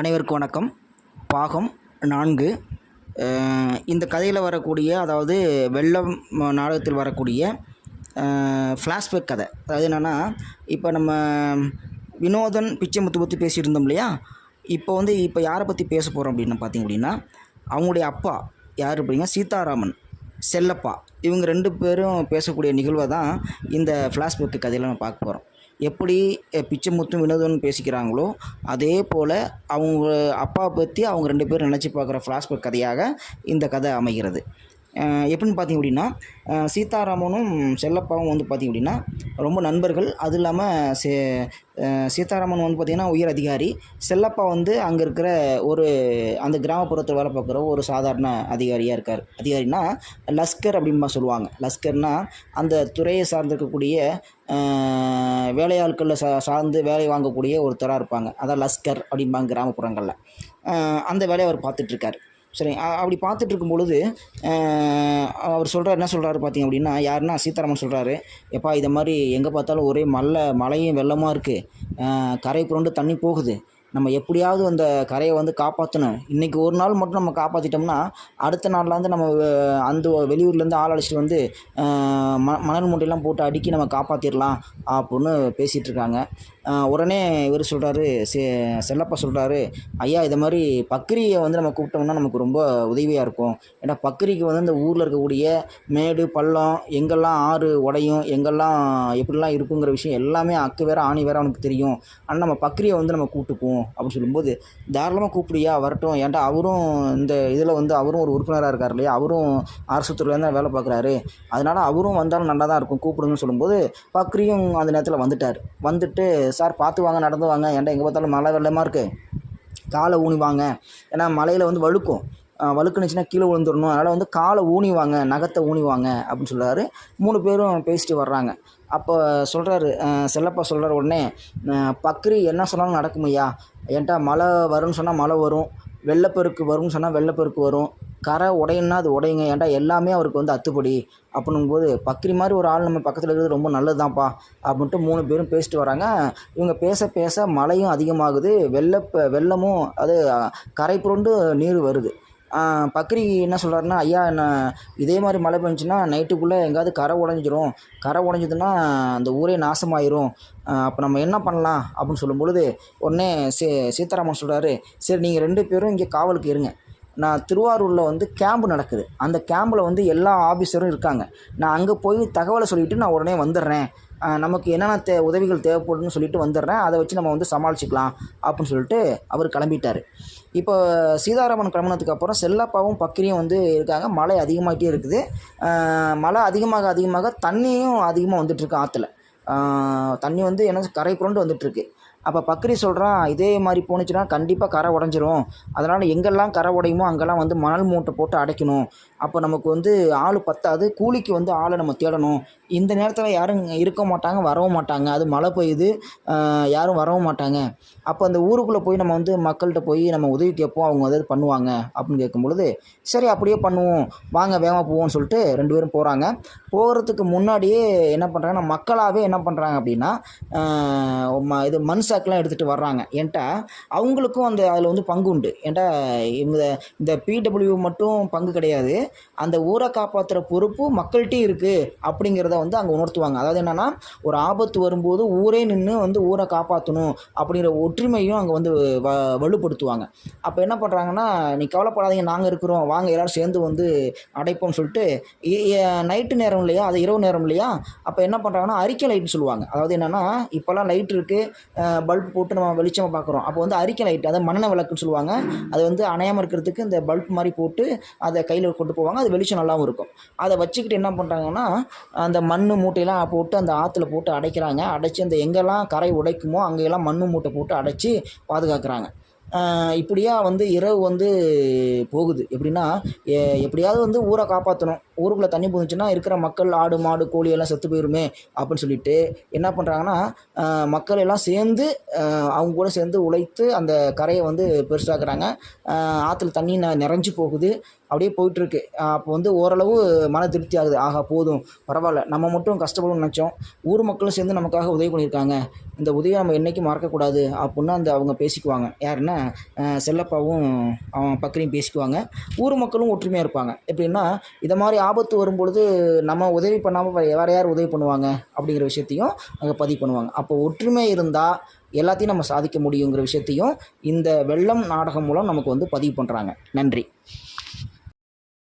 அனைவருக்கும் வணக்கம். பாகம் நான்கு. இந்த கதையில் வரக்கூடிய அதாவது வெள்ளம் நாடகத்தில் வரக்கூடிய ஃப்ளாஷ்பேக் கதை. அதாவது என்னென்னா இப்போ நம்ம வினோதன் பிச்சைமுத்து பற்றி பேசியிருந்தோம் இல்லையா? இப்போ வந்து இப்போ யாரை பற்றி பேச போகிறோம் அப்படின்னு பார்த்தீங்க அப்படின்னா அவங்களுடைய அப்பா யார் அப்படின்னா சீதாராமன் செல்லப்பா. இவங்க ரெண்டு பேரும் பேசக்கூடிய நிகழ்வை தான் இந்த ஃப்ளாஷ்பேக் கதையில் நம்ம பார்க்க போகிறோம் எப்படி பிச்சை பிச்சைமுத்தும் வினோதனும் பேசிக்கிறாங்களோ அதே போல் அவங்க அப்பா பற்றி அவங்க ரெண்டு பேரும் நினச்சி பார்க்குற ஃப்ளாஷ்பேக் கதையாக இந்த கதை அமைகிறது. எப்படின்னு பார்த்தீங்க அப்படின்னா சீதாராமனும் செல்லப்பாவும் வந்து பார்த்திங்க அப்படின்னா ரொம்ப நண்பர்கள். அது இல்லாமல் சே சீதாராமன் வந்து பார்த்திங்கன்னா உயர் அதிகாரி. செல்லப்பா வந்து அங்கே இருக்கிற ஒரு அந்த கிராமப்புறத்தில் வேலை பார்க்குற ஒரு சாதாரண அதிகாரியாக இருக்கார். அதிகாரினா லஸ்கர் அப்படின்பா சொல்லுவாங்க. லஸ்கர்னால் அந்த துறையை சார்ந்திருக்கக்கூடிய வேலையாட்களில் சா சார்ந்து வேலை வாங்கக்கூடிய ஒருத்தராக இருப்பாங்க. அதான் லஸ்கர் அப்படிம்பாங்க கிராமப்புறங்களில். அந்த வேலையை அவர் பார்த்துட்ருக்கார் சரி அப்படி பார்த்துட்டு இருக்கும் பொழுது அவர் சொல்கிறார் என்ன சொல்கிறாரு பார்த்தீங்க அப்படின்னா யாருன்னா சீதாராமன் சொல்கிறாரு எப்பா இதை மாதிரி எங்கே பார்த்தாலும் ஒரே மல்ல மழையும் வெள்ளமாக இருக்குது கரை புரண்டு தண்ணி போகுது. நம்ம எப்படியாவது அந்த கரையை வந்து காப்பாற்றணும் இன்றைக்கி ஒரு நாள் மட்டும் நம்ம காப்பாற்றிட்டோம்னா அடுத்த நாளில் வந்து நம்ம அந்த வெளியூர்லேருந்து ஆள் அழைச்சிட்டு வந்து ம மணல் மூட்டையெல்லாம் போட்டு அடுக்கி நம்ம காப்பாற்றிடலாம் அப்படின்னு பேசிகிட்டு இருக்காங்க. உடனே இவர் சொல்கிறாரு செ செல்லப்பா சொல்கிறாரு ஐயா இதை மாதிரி பக்ரியை வந்து நம்ம கூப்பிட்டோம்னா நமக்கு ரொம்ப உதவியாக இருக்கும். ஏன்னா பக்ரிக்கு வந்து இந்த ஊரில் இருக்கக்கூடிய மேடு பள்ளம் எங்கெல்லாம் ஆறு உடையும் எங்கெல்லாம் எப்படிலாம் இருக்குங்கிற விஷயம் எல்லாமே அக்கு வேற ஆணி வேற அவனுக்கு தெரியும். ஆனால் நம்ம பக்ரியை வந்து நம்ம கூப்பிட்டுப்போம் அப்படின்னு சொல்லும்போது தாராளமாக கூப்பிடியா வரட்டும். ஏன்டா அவரும் இந்த இதில் வந்து அவரும் ஒரு உறுப்பினராக இருக்கார் இல்லையா? அவரும் அரசு துறையில் தான் வேலை பார்க்குறாரு. அதனால் அவரும் வந்தாலும் நல்லா தான் இருக்கும். கூப்பிடுங்கன்னு சொல்லும்போது பக்ரியும் அந்த நேரத்தில் வந்துட்டார். வந்துட்டு சார் பார்த்து வாங்க நடந்து வாங்க. ஏன்டா எங்கே பார்த்தாலும் மழை வெள்ளமாக இருக்குது காலை ஊனி வாங்க. ஏன்னா மலையில் வந்து வழுக்கும். வழுக்குனுச்சுன்னா கீழே விழுந்துடணும். அதனால் வந்து காலை ஊனிவாங்க நகத்தை ஊனிவாங்க அப்படின்னு சொல்கிறாரு மூணு பேரும் பேசிட்டு வர்றாங்க. அப்போ சொல்கிறாரு செல்லப்பா சொல்கிறார் உடனே பக்ரி என்ன சொன்னாலும் நடக்குமையா என்கிட்ட மழை வரும்னு சொன்னால் மழை வரும். வெள்ளப்பெருக்கு வரும்னு சொன்னால் வெள்ளப்பெருக்கு வரும். கரை உடையன்னா அது உடையுங்க. ஏன்டா எல்லாமே அவருக்கு வந்து அத்துப்படி. அப்படிங்கும்போது பக்ரி மாதிரி ஒரு ஆள் நம்ம பக்கத்தில் இருக்கிறது ரொம்ப நல்லதுதான்ப்பா அப்படின்ட்டு மூணு பேரும் பேசிட்டு வராங்க. இவங்க பேச பேச மழையும் அதிகமாகுது. வெள்ள வெள்ளமும் அது கரை புரண்டு நீர் வருது. பக்ரி என்ன சொல்கிறாருன்னா ஐயா என்ன இதே மாதிரி மழை பெஞ்சுன்னா நைட்டுக்குள்ளே எங்கேயாவது கரை உடஞ்சிரும். கரை உடஞ்சதுன்னா அந்த ஊரே நாசமாயிரும். அப்போ நம்ம என்ன பண்ணலாம்? அப்படின்னு சொல்லும் பொழுது உடனே சீ சீதாராமன் சொல்கிறாரு சரி நீங்கள் ரெண்டு பேரும் இங்கே காவலுக்கு இருங்க. நான் திருவாரூரில் வந்து கேம்பு நடக்குது. அந்த கேம்பில் வந்து எல்லா ஆஃபீஸரும் இருக்காங்க. நான் அங்கே போய் தகவலை சொல்லிவிட்டு நான் உடனே வந்துடுறேன். நமக்கு என்னென்ன தே உதவிகள் தேவைப்படுதுன்னு சொல்லிட்டு வந்துடுறேன். அதை வச்சு நம்ம வந்து சமாளிச்சுக்கலாம் அப்படின்னு சொல்லிட்டு அவர் கிளம்பிட்டார். இப்போ சீதாராமன் கிளம்புனதுக்கப்புறம் செல்லப்பாவும் பக்கிரியும் வந்து இருக்காங்க. மழை அதிகமாகிட்டே இருக்குது. மழை அதிகமாக அதிகமாக தண்ணியும் அதிகமாக வந்துட்டுருக்கு ஆற்றுல தண்ணி வந்து என்ன கரை புரண்டு வந்துட்டுருக்கு. அப்போ பக்ரி சொல்கிறான் இதே மாதிரி போணுச்சுன்னா கண்டிப்பாக கரை உடஞ்சிரும். அதனால் எங்கெல்லாம் கரை உடையுமோ அங்கெல்லாம் வந்து மணல் மூட்டை போட்டு அடைக்கணும். அப்போ நமக்கு வந்து ஆள் பத்தாது. கூலிக்கு வந்து ஆளை நம்ம தேடணும். இந்த நேரத்தில் யாரும் இருக்க மாட்டாங்க வரவும் மாட்டாங்க. அது மழை பெய்யுது யாரும் வரவும் மாட்டாங்க. அப்போ அந்த ஊருக்குள்ளே போய் நம்ம வந்து மக்கள்கிட்ட போய் நம்ம உதவி கேட்போம். அவங்க அதாவது பண்ணுவாங்க அப்படின்னு கேட்கும் பொழுது சரி அப்படியே பண்ணுவோம். வாங்க வேகமாக போவோம்னு சொல்லிட்டு ரெண்டு பேரும் போகிறாங்க போகிறதுக்கு முன்னாடியே என்ன பண்ணுறாங்கன்னா மக்களாகவே என்ன பண்ணுறாங்க அப்படின்னா ம- இது மண் சாக்கெலாம் எடுத்துகிட்டு வர்றாங்க. ஏன்ட்டா அவங்களுக்கும் அந்த அதில் வந்து பங்கு உண்டு. ஏன்டா இந்த இந்த பிடபிள்யூ மட்டும் பங்கு கிடையாது. அந்த ஊரை காப்பாற்றுற பொறுப்பு மக்கள்கிட்டயும் இருக்குது அப்படிங்கிறத வந்து அங்கே உணர்த்துவாங்க. அதாவது என்னென்னா ஒரு ஆபத்து வரும்போது ஊரே நின்று வந்து ஊரை காப்பாற்றணும் அப்படிங்கிற ஒற்றுமையும் அங்கே வந்து வ வலுப்படுத்துவாங்க. அப்போ என்ன பண்ணுறாங்கன்னா நீ கவலைப்படாதீங்க நாங்கள் இருக்கிறோம் வாங்க எல்லோரும் சேர்ந்து வந்து அடைப்போம்னு சொல்லிட்டு நைட்டு நேரம் இல்லையா அது இரவு நேரம் இல்லையா அப்போ என்ன பண்ணுறாங்கன்னா அரிக்கை லைட்னு சொல்லுவாங்க. அதாவது என்னென்னா இப்போல்லாம் லைட் இருக்குது பல்ப் போட்டு நம்ம வெளிச்சமாக பார்க்குறோம் அப்போ வந்து அரிக்கை லைட் அதாவது மண்ணெண்ணெய் விளக்குன்னு சொல்லுவாங்க. அது வந்து அணையாமல் இருக்கிறதுக்கு இந்த பல்ப் மாதிரி போட்டு அதை கையில் கொண்டு போவாங்க அது வெளிச்சம் நல்லாவும் இருக்கும். அதை வச்சுக்கிட்டு என்ன பண்ணுறாங்கன்னா அந்த மண் மூட்டையெல்லாம் போட்டு அந்த ஆற்றுல போட்டு அடைக்கிறாங்க. அடைச்சி அந்த எங்கெல்லாம் கரை உடைக்குமோ அங்கெல்லாம் மண் மூட்டை போட்டு அடைச்சி பாதுகாக்கிறாங்க. இப்படியா வந்து இரவு வந்து போகுது. எப்படின்னா எப்படியாவது வந்து ஊரை காப்பாற்றணும் ஊருக்குள்ளே தண்ணி புந்துச்சுன்னா இருக்கிற மக்கள் ஆடு மாடு கோழி எல்லாம் செத்து போயிருமே அப்படின்னு சொல்லிட்டு என்ன பண்ணுறாங்கன்னா மக்கள் எல்லாம் சேர்ந்து அவங்க கூட சேர்ந்து உழைத்து அந்த கரையை வந்து பெருசாக்குறாங்க. ஆற்றுல தண்ணி நிறைஞ்சு போகுது. அப்படியே போயிட்டுருக்கு. அப்போ வந்து ஓரளவு மன திருப்தி ஆகுது. ஆகா போதும் பரவாயில்ல. நம்ம மட்டும் கஷ்டப்படணும்னு நினச்சோம். ஊர் மக்களும் சேர்ந்து நமக்காக உதவி பண்ணியிருக்காங்க. இந்த உதவியை நம்ம என்றைக்கும் மறக்கக்கூடாது அப்படின்னு அந்த அவங்க பேசிக்குவாங்க. யாருன்னா செல்லப்பாவும் அவன் பக்கரையும் பேசிக்குவாங்க. ஊர் மக்களும் ஒற்றுமையாக இருப்பாங்க. எப்படின்னா இதை மாதிரி ஆபத்து வரும்பொழுது நம்ம உதவி பண்ணாமல் வேறு யார் உதவி பண்ணுவாங்க அப்படிங்கிற விஷயத்தையும் அங்கே பதிவு பண்ணுவாங்க. அப்போ ஒற்றுமை இருந்தால் எல்லாத்தையும் நம்ம சாதிக்க முடியுங்கிற விஷயத்தையும் இந்த வெள்ளம் நாடகம் மூலம் நமக்கு வந்து பதிவு பண்ணுறாங்க நன்றி.